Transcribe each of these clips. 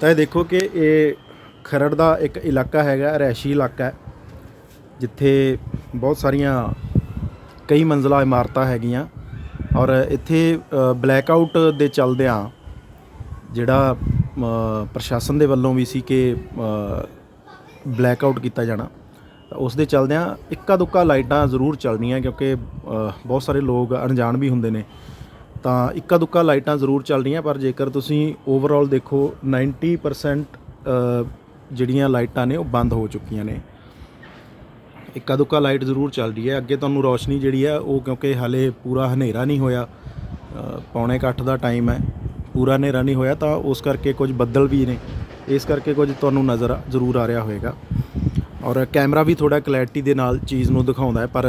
ਤਾਂ ਇਹ ਦੇਖੋ ਕਿ ਇਹ ਖਰੜ ਦਾ ਇੱਕ ਇਲਾਕਾ ਹੈਗਾ, ਰਿਹਾਇਸ਼ੀ ਇਲਾਕਾ ਹੈ, ਜਿੱਥੇ ਬਹੁਤ ਸਾਰੀਆਂ ਕਈ ਮੰਜ਼ਲਾ ਇਮਾਰਤਾਂ ਹੈਗੀਆਂ ਔਰ ਇੱਥੇ ਬਲੈਕ ਆਊਟ ਦੇ ਚੱਲਦਿਆਂ ਜਿਹੜਾ ਪ੍ਰਸ਼ਾਸਨ ਦੇ ਵੱਲੋਂ ਵੀ ਸੀ ਕਿ ਬਲੈਕ ਆਊਟ ਕੀਤਾ ਜਾਣਾ ਉਸ ਦੇ ਚੱਲਦਿਆਂ ਇੱਕਾ ਦੁੱਕਾ ਲਾਈਟਾਂ ਜ਼ਰੂਰ ਚੱਲਣੀਆਂ ਕਿਉਂਕਿ ਬਹੁਤ ਸਾਰੇ ਲੋਕ ਅਣਜਾਣ ਵੀ ਹੁੰਦੇ ਨੇ। ਤਾਂ ਇੱਕਾ ਦੁੱਕਾ ਲਾਈਟਾਂ ਜ਼ਰੂਰ ਚੱਲ ਰਹੀਆਂ ਪਰ ਜੇਕਰ ਤੁਸੀਂ ਓਵਰਆਲ ਦੇਖੋ 90% ਜਿਹੜੀਆਂ ਲਾਈਟਾਂ ਨੇ ਉਹ ਬੰਦ ਹੋ ਚੁੱਕੀਆਂ ਨੇ। ਇੱਕਾ ਦੁੱਕਾ ਲਾਈਟ ਜ਼ਰੂਰ ਚੱਲ ਰਹੀ ਹੈ। ਅੱਗੇ ਤੁਹਾਨੂੰ ਰੋਸ਼ਨੀ ਜਿਹੜੀ ਹੈ ਉਹ ਕਿਉਂਕਿ ਹਾਲੇ ਪੂਰਾ ਹਨੇਰਾ ਨਹੀਂ ਹੋਇਆ ਅ, ਪੌਣੇ ਕੁ ਦਾ ਟਾਈਮ ਹੈ ਪੂਰਾ ਹਨੇਰਾ ਨਹੀਂ ਹੋਇਆ ਤਾਂ ਉਸ ਕਰਕੇ ਕੁਝ ਬੱਦਲ ਵੀ ਨੇ। ਇਸ ਕਰਕੇ ਕੁਝ ਤੁਹਾਨੂੰ ਨਜ਼ਰ ਜ਼ਰੂਰ ਆ ਰਿਹਾ ਹੋਵੇਗਾ। ਔਰ ਕੈਮਰਾ ਵੀ ਥੋੜਾ ਕਲੈਰਿਟੀ ਦੇ ਨਾਲ ਚੀਜ਼ ਨੂੰ ਦਿਖਾਉਂਦਾ ਹੈ ਪਰ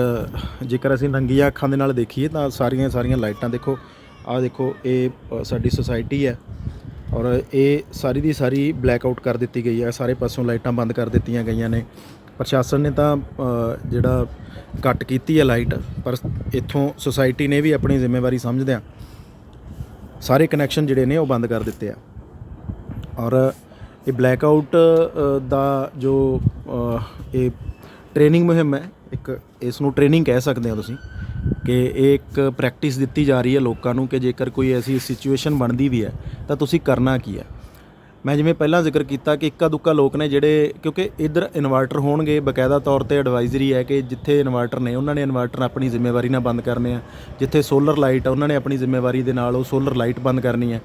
ਜੇਕਰ ਅਸੀਂ ਨੰਗੀਆਂ ਅੱਖਾਂ ਦੇ ਨਾਲ ਦੇਖੀਏ ਤਾਂ ਸਾਰੀਆਂ ਸਾਰੀਆਂ ਲਾਈਟਾਂ ਦੇਖੋ ਆਹ ਦੇਖੋ ਇਹ ਅ, ਸਾਡੀ ਸੁਸਾਇਟੀ ਹੈ ਔਰ ਇਹ ਸਾਰੀ ਦੀ ਸਾਰੀ ਬਲੈਕ ਆਊਟ ਕਰ ਦਿੱਤੀ ਗਈ ਹੈ। ਸਾਰੇ ਪਾਸੋਂ ਲਾਈਟਾਂ ਬੰਦ ਕਰ ਦਿੱਤੀਆਂ ਗਈਆਂ ਨੇ। ਪ੍ਰਸ਼ਾਸਨ ਨੇ ਤਾਂ ਅ, ਜਿਹੜਾ ਕੱਟ ਕੀਤੀ ਹੈ ਲਾਈਟ ਪਰ ਇੱਥੋਂ ਸੁਸਾਇਟੀ ਨੇ ਵੀ ਆਪਣੀ ਜ਼ਿੰਮੇਵਾਰੀ ਸਮਝਦਿਆਂ ਸਾਰੇ ਕਨੈਕਸ਼ਨ ਜਿਹੜੇ ਨੇ ਉਹ ਬੰਦ ਕਰ ਦਿੱਤੇ ਆ। ਔਰ ਇਹ ਬਲੈਕ ਆਊਟ ਦਾ ਜੋ ਅ, ਇਹ ਟ੍ਰੇਨਿੰਗ ਮੁਹਿੰਮ ਹੈ ਇੱਕ ਇਸ ਨੂੰ ਟ੍ਰੇਨਿੰਗ ਕਹਿ ਸਕਦੇ ਹੋ ਤੁਸੀਂ। ਕਿ ਇਹ ਇੱਕ ਪ੍ਰੈਕਟਿਸ ਦਿੱਤੀ ਜਾ ਰਹੀ ਹੈ ਲੋਕਾਂ ਨੂੰ ਕਿ ਜੇਕਰ ਕੋਈ ਐਸੀ ਸਿਚੁਏਸ਼ਨ ਬਣਦੀ ਵੀ ਹੈ, ਤਾਂ ਤੁਸੀਂ ਕਰਨਾ ਕੀ ਹੈ? ਮੈਂ ਜਿਵੇਂ ਪਹਿਲਾਂ ਜ਼ਿਕਰ ਕੀਤਾ ਕਿ ਇੱਕਾ ਦੁੱਕਾ ਲੋਕ ਨੇ ਜਿਹੜੇ, ਕਿਉਂਕਿ ਇਧਰ ਇਨਵਰਟਰ ਹੋਣਗੇ, ਬਕਾਇਦਾ ਤੌਰ ਤੇ ਐਡਵਾਈਜ਼ਰੀ ਹੈ ਕਿ ਜਿੱਥੇ ਇਨਵਰਟਰ ਨੇ, ਉਹਨਾਂ ਨੇ ਇਨਵਰਟਰ ਆਪਣੀ ਜ਼ਿੰਮੇਵਾਰੀ ਨਾਲ ਬੰਦ ਕਰਨੇ ਆ। ਜਿੱਥੇ ਸੋਲਰ ਲਾਈਟ ਆ, ਉਹਨਾਂ ਨੇ ਆਪਣੀ ਜ਼ਿੰਮੇਵਾਰੀ ਦੇ ਨਾਲ ਉਹ ਸੋਲਰ ਲਾਈਟ ਬੰਦ ਕਰਨੀ ਹੈ।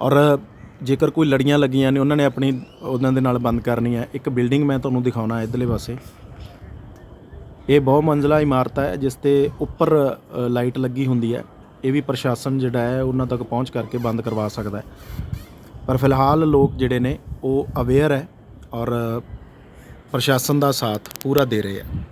ਔਰ ਜੇਕਰ ਕੋਈ ਲੜੀਆਂ ਲੱਗੀਆਂ ਨੇ, ਉਹਨਾਂ ਨੇ ਆਪਣੀ, ਉਹਨਾਂ ਦੇ ਨਾਲ ਬੰਦ ਕਰਨੀ ਹੈ। ਇੱਕ ਬਿਲਡਿੰਗ ਮੈਂ ਤੁਹਾਨੂੰ ਦਿਖਾਉਣਾ ਇਧਰਲੇ ਪਾਸੇ। ਇਹ ਬਹੁ ਮੰਜ਼ਲਾ ਇਮਾਰਤ ਹੈ, ਜਿਸ ਤੇ ਉੱਪਰ ਲਾਈਟ ਲੱਗੀ ਹੁੰਦੀ ਹੈ। ਇਹ ਵੀ ਪ੍ਰਸ਼ਾਸਨ ਜਿਹੜਾ ਹੈ, ਉਹਨਾਂ ਤੱਕ ਪਹੁੰਚ ਕਰਕੇ ਬੰਦ ਕਰਵਾ ਸਕਦਾ ਹੈ। ਪਰ ਫਿਲਹਾਲ ਲੋਕ ਜਿਹੜੇ ਨੇ, ਉਹ ਅਵੇਅਰ ਹੈ ਔਰ ਪ੍ਰਸ਼ਾਸਨ ਦਾ ਸਾਥ ਪੂਰਾ ਦੇ ਰਹੇ ਹੈ।